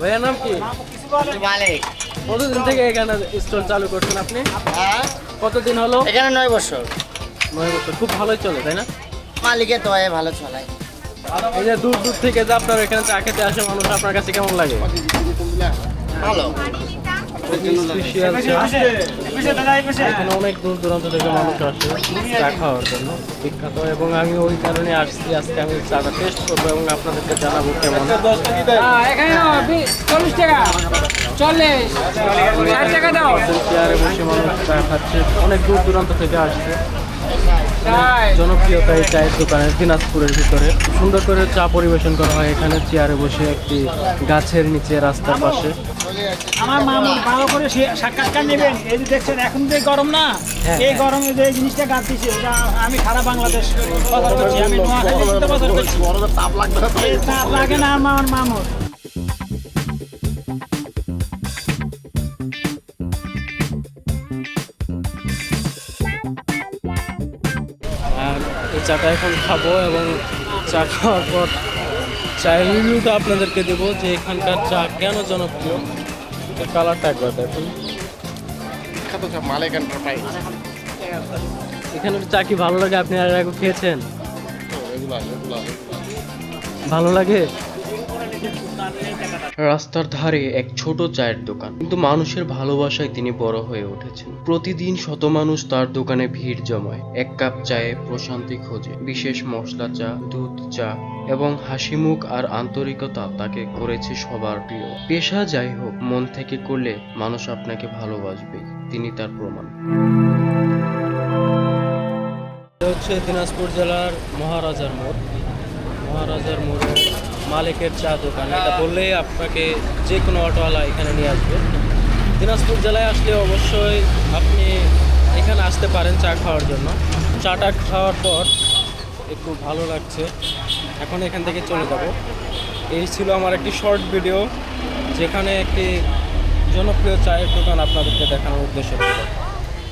ভাইয়ের নাম কি? মালিক। কতদিন থেকে এখানে স্টল চালু করছেন আপনি? হ্যাঁ? কতদিন হলো? এখানে নয় বছর। নয় বছর। খুব ভালোই চলে তাই না? মালিকের তো ভালো চলে। এই যে দূর দূর থেকে যে আপনার এখানে চা খেতে আসে মানুষ আপনার কাছে কেমন লাগে? ভালো। এখানে অনেক দূর দূরান্ত থেকে মানুষ আসে চা খাওয়ার জন্য। বিখ্যাত। এবং আমি ওই কারণে আসছি আজকে আমি চাটা টেস্ট করব এবং আপনাদেরকে জানাব কেমন। এখানে চল্লিশ টাকা। চল্লিশ। টাকা দাও। চেয়ারে বসে মানুষ চা খাচ্ছে অনেক দূর দূরান্ত থেকে আসছে। জনপ্রিয়তা এই চায়ের দোকানের দিনাজপুরের ভিতরে। সুন্দর করে চা পরিবেশন করা হয় এখানে। চেয়ারে বসে একটি গাছের নিচে রাস্তার পাশে। আমার মামুন ভালো করে সাক্ষাৎকার নেবেন। এই যে দেখছেন এখন যে গরম না? হ্যাঁ, এই গরমে যে জিনিসটা গাছ দিচ্ছে আমি সারা বাংলাদেশ বাজার করছি আমি করছি। তাপ লাগে না আমার মামুর। আর এই চাটা এখন খাব এবং চা খাওয়ার পর চায়ের রিভিউটা আপনাদেরকে দেবো যে এখানকার চা কেন জনপ্রিয়। কালারটা একবার দেখুন। মালিক এন্টারপ্রাইজ এখানের চা কি ভালো লাগে? আপনি আর আগে খেয়েছেন? ভালো লাগে? রাস্তার ধারে এক ছোট চায়ের দোকান। কিন্তু মানুষের ভালোবাসায় তিনি বড় হয়ে উঠেছেন। প্রতিদিন শত মানুষ তার দোকানে ভিড় জমায়। এক কাপ চায়ে প্রশান্তি খোঁজে। বিশেষ মশলা চা, দুধ চা এবং হাসি মুখ আর আন্তরিকতা তাকে করেছে সবার প্রিয়। পেশা যাই হোক, মন থেকে করলে মানুষ আপনাকে ভালোবাসবে তিনি তার প্রমাণ। হচ্ছে দিনাজপুর জেলার মহারাজার মোড়। মহারাজার মোড়ে মালিকের চা দোকান। এটা বললেই আপনাকে যে কোনো অটোওয়ালা এখানে নিয়ে আসবে। দিনাজপুর জেলায় আসলে অবশ্যই আপনি এখানে আসতে পারেন চা খাওয়ার জন্য। চাটা খাওয়ার পর একটু ভালো লাগছে। এখন এখান থেকে চলে যাব। এই ছিল আমার একটি শর্ট ভিডিও, যেখানে একটি জনপ্রিয় চায়ের দোকান আপনাদেরকে দেখানোর উদ্দেশ্য